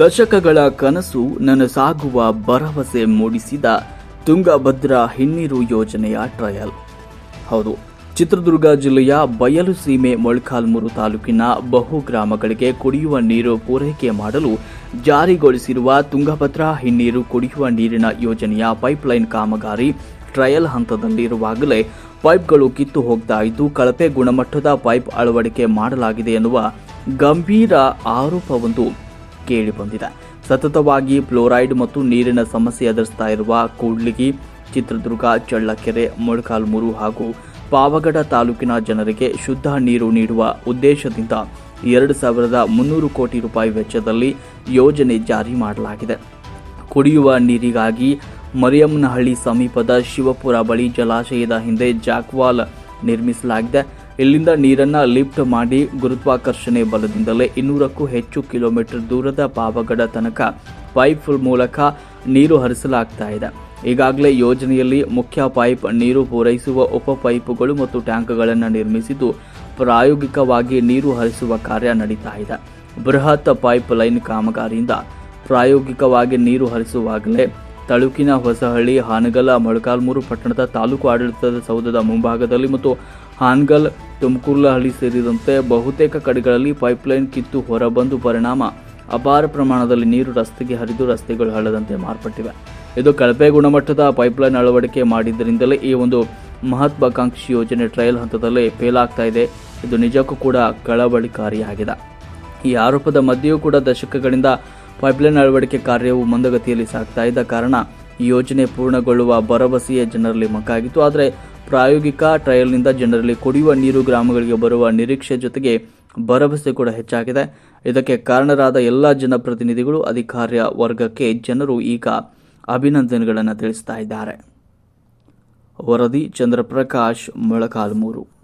ದಶಕಗಳ ಕನಸು ನನಸಾಗುವ ಭರವಸೆ ಮೂಡಿಸಿದ ತುಂಗಭದ್ರಾ ಹಿನ್ನೀರು ಯೋಜನೆಯ ಟ್ರಯಲ್. ಹೌದು, ಚಿತ್ರದುರ್ಗ ಜಿಲ್ಲೆಯ ಬಯಲು ಸೀಮೆ ಮೊಳಕಾಲ್ಮೂರು ತಾಲೂಕಿನ ಬಹು ಗ್ರಾಮಗಳಿಗೆ ಕುಡಿಯುವ ನೀರು ಪೂರೈಕೆ ಮಾಡಲು ಜಾರಿಗೊಳಿಸಿರುವ ತುಂಗಭದ್ರಾ ಹಿನ್ನೀರು ಕುಡಿಯುವ ನೀರಿನ ಯೋಜನೆಯ ಪೈಪ್ಲೈನ್ ಕಾಮಗಾರಿ ಟ್ರಯಲ್ ಹಂತದಲ್ಲಿರುವಾಗಲೇ ಪೈಪ್ಗಳು ಕಿತ್ತು ಹೋಗ್ತಾ ಇದ್ದು, ಕಳಪೆ ಗುಣಮಟ್ಟದ ಪೈಪ್ ಅಳವಡಿಕೆ ಮಾಡಲಾಗಿದೆ ಎನ್ನುವ ಗಂಭೀರ ಆರೋಪವೊಂದು ಕೇಳಿಬಂದಿದೆ. ಸತತವಾಗಿ ಫ್ಲೋರೈಡ್ ಮತ್ತು ನೀರಿನ ಸಮಸ್ಯೆ ಎದುರಿಸ್ತಾ ಇರುವ ಕೂಡ್ಲಿಗಿ, ಚಿತ್ರದುರ್ಗ, ಚಳ್ಳಕೆರೆ, ಮೊಳಕಾಲ್ಮೂರು ಹಾಗೂ ಪಾವಗಡ ತಾಲೂಕಿನ ಜನರಿಗೆ ಶುದ್ಧ ನೀರು ನೀಡುವ ಉದ್ದೇಶದಿಂದ ಎರಡು ಸಾವಿರದ ಮುನ್ನೂರು ಕೋಟಿ ರೂಪಾಯಿ ವೆಚ್ಚದಲ್ಲಿ ಯೋಜನೆ ಜಾರಿ ಮಾಡಲಾಗಿದೆ. ಕುಡಿಯುವ ನೀರಿಗಾಗಿ ಮರಿಯಮ್ಮನಹಳ್ಳಿ ಸಮೀಪದ ಶಿವಪುರ ಬಳಿ ಜಲಾಶಯದ ಹಿಂದೆ ಜಾಕ್ವಾಲ್ ನಿರ್ಮಿಸಲಾಗಿದೆ. ಇಲ್ಲಿಂದ ನೀರನ್ನ ಲಿಫ್ಟ್ ಮಾಡಿ ಗುರುತ್ವಾಕರ್ಷಣೆ ಬಲದಿಂದಲೇ ಇನ್ನೂರಕ್ಕೂ ಹೆಚ್ಚು ಕಿಲೋಮೀಟರ್ ದೂರದ ಪಾವಗಡ ತನಕ ಪೈಪ್ ಮೂಲಕ ನೀರು ಹರಿಸಲಾಗ್ತಾ ಇದೆ. ಈಗಾಗಲೇ ಯೋಜನೆಯಲ್ಲಿ ಮುಖ್ಯ ಪೈಪ್ ನೀರು ಪೂರೈಸುವ ಉಪ ಪೈಪುಗಳು ಮತ್ತು ಟ್ಯಾಂಕ್ಗಳನ್ನು ನಿರ್ಮಿಸಿದ್ದು, ಪ್ರಾಯೋಗಿಕವಾಗಿ ನೀರು ಹರಿಸುವ ಕಾರ್ಯ ನಡೀತಾ ಇದೆ. ಬೃಹತ್ ಪೈಪ್ ಲೈನ್ ಕಾಮಗಾರಿಯಿಂದ ಪ್ರಾಯೋಗಿಕವಾಗಿ ನೀರು ಹರಿಸುವಾಗಲೇ ತಳುಕಿನ ಹೊಸಹಳ್ಳಿ ಹಾನಗಲ ಮೊಳಕಾಲ್ಮೂರು ಪಟ್ಟಣದ ತಾಲೂಕು ಆಡಳಿತದ ಸೌಧದ ಮುಂಭಾಗದಲ್ಲಿ ಮತ್ತು ಹಾನಗಲ್ ತುಮಕೂರ್ಲಹಳ್ಳಿ ಸೇರಿದಂತೆ ಬಹುತೇಕ ಕಡೆಗಳಲ್ಲಿ ಪೈಪ್ಲೈನ್ ಕಿತ್ತು ಹೊರಬಂದು ಪರಿಣಾಮ. ಅಪಾರ ಪ್ರಮಾಣದಲ್ಲಿ ನೀರು ರಸ್ತೆಗೆ ಹರಿದು ರಸ್ತೆಗಳು ಹಳ್ಳದಂತೆ ಮಾರ್ಪಟ್ಟಿವೆ. ಇದು ಕಳಪೆ ಗುಣಮಟ್ಟದ ಪೈಪ್ಲೈನ್ ಅಳವಡಿಕೆ ಮಾಡಿದ್ದರಿಂದಲೇ ಈ ಒಂದು ಮಹತ್ವಾಕಾಂಕ್ಷಿ ಯೋಜನೆ ಟ್ರಯಲ್ ಹಂತದಲ್ಲಿ ಫೇಲ್ ಆಗ್ತಾ ಇದೆ. ಇದು ನಿಜಕ್ಕೂ ಕೂಡ ಕಳವಳಿಕಾರಿಯಾಗಿದೆ. ಈ ಆರೋಪದ ಮಧ್ಯೆಯೂ ಕೂಡ ದಶಕಗಳಿಂದ ಪೈಪ್ಲೈನ್ ಅಳವಡಿಕೆ ಕಾರ್ಯವು ಮಂದಗತಿಯಲ್ಲಿ ಸಾಗ್ತಾ ಇದ್ದ ಕಾರಣ ಈ ಯೋಜನೆ ಪೂರ್ಣಗೊಳ್ಳುವ ಭರವಸೆಯೇ ಜನರಲ್ಲಿ ಮಕ್ಕಾಗಿತ್ತು ಆದರೆ ಪ್ರಾಯೋಗಿಕ ಟ್ರಯಲ್ನಿಂದ ಜನರಲ್ಲಿ ಕುಡಿಯುವ ನೀರು ಗ್ರಾಮಗಳಿಗೆ ಬರುವ ನಿರೀಕ್ಷೆ ಜೊತೆಗೆ ಭರವಸೆ ಕೂಡ ಹೆಚ್ಚಾಗಿದೆ. ಇದಕ್ಕೆ ಕಾರಣರಾದ ಎಲ್ಲ ಜನಪ್ರತಿನಿಧಿಗಳು, ಅಧಿಕಾರ್ಯ ವರ್ಗಕ್ಕೆ ಜನರು ಈಗ ಅಭಿನಂದನೆಗಳನ್ನು ತಿಳಿಸ್ತಾ ಇದ್ದಾರೆ. ವರದಿ ಚಂದ್ರಪ್ರಕಾಶ್ ಮೊಳಕಾಲ್ಮೂರು.